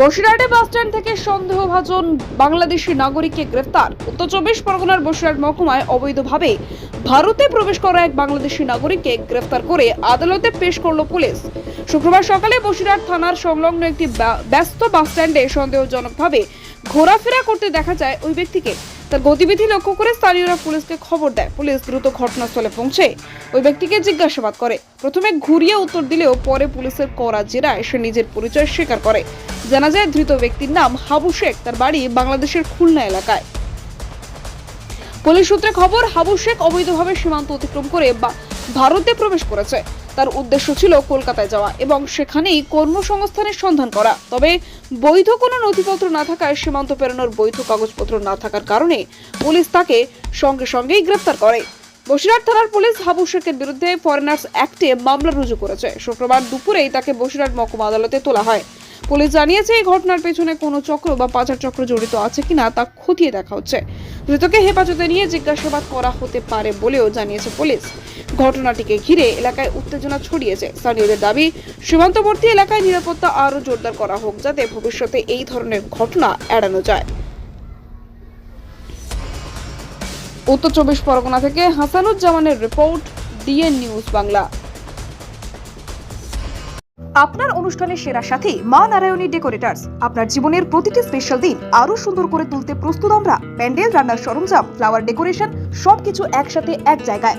বসিরহাটে bus stand থেকে সন্দেহভাজন বাংলাদেশি নাগরিককে গ্রেফতার উত্তর চব্বিশ পরগনার বসিরহাট মহকুমায় অবৈধভাবে ভারতে প্রবেশ করা এক বাংলাদেশি নাগরিককে গ্রেফতার করে আদালতে পেশ করল পুলিশ। শুক্রবার সকালে বসিরহাট থানার সংলগ্ন একটি ব্যস্ত বাসস্ট্যান্ডে সন্দেহজনকভাবে ঘোরাফেরা করতে দেখা যায় ওই ব্যক্তিকে। তার গতিবিধি লক্ষ্য করে স্থানীয়রা পুলিশকে খবর দেয়। পুলিশ দ্রুত ঘটনাস্থলে পৌঁছে ওই ব্যক্তিকে জিজ্ঞাসাবাদ করে। প্রথমে ঘুরিয়ে উত্তর দিলেও পরে পুলিশের করা জেরায় সে নিজের পরিচয় স্বীকার করে। জানা যায়, ধৃত ব্যক্তির নাম হাবু শেখ। তার বাড়ি বাংলাদেশের খুলনা এলাকায়। পুলিশ সূত্রে খবর, হাবু শেখ অবৈধভাবে সীমান্ত অতিক্রম করে ভারতে প্রবেশ করেছে। তার উদ্দেশ্য ছিল কলকাতায় যাওয়া এবং সেখানেই কর্মসংস্থানের সন্ধান করা। তবে বৈধ কোনো নথিপত্র না থাকায় সীমান্ত পেরোনোর বৈধ কাগজপত্র না থাকার কারণে পুলিশ তাকে সঙ্গে সঙ্গেই গ্রেফতার করে। বসিরহাট থানার পুলিশ হাবু শেখের বিরুদ্ধে ফরেনার্স অ্যাক্টে মামলা রুজু করেছে। শুক্রবার দুপুরেই তাকে বসিরহাট মহকুমা আদালতে তোলা হয়। পুলিশ জানিয়েছে, এই ঘটনার পেছনে কোনো চক্র বা পাচার চক্র জড়িত আছে কিনা তা খতিয়ে দেখা হচ্ছে। ধৃতকে হেফাজতে নিয়ে জিজ্ঞাসাবাদ করা হতে পারে বলেও জানিয়েছে পুলিশ। ঘটনাটিকে ঘিরে এলাকায় উত্তেজনা ছড়িয়েছে। স্থানীয়দের দাবি, সীমান্তবর্তী এলাকায় নিরাপত্তা আরও জোরদার করা হোক যাতে ভবিষ্যতে এই ধরনের ঘটনা এড়ানো যায়। উত্তর চব্বিশ পরগনা থেকে হাসানুজ্জামানের রিপোর্ট, ডিএন নিউজ বাংলা। আপনার অনুষ্ঠানের সেরা সাথী মা নারায়ণী ডেকোরেটার্স। আপনার জীবনের প্রতিটি স্পেশাল দিন আরও সুন্দর করে তুলতে প্রস্তুত আমরা। প্যান্ডেল, রান্নার সরঞ্জাম ফ্লাওয়ার ডেকোরেশন সবকিছু একসাথে এক জায়গায়।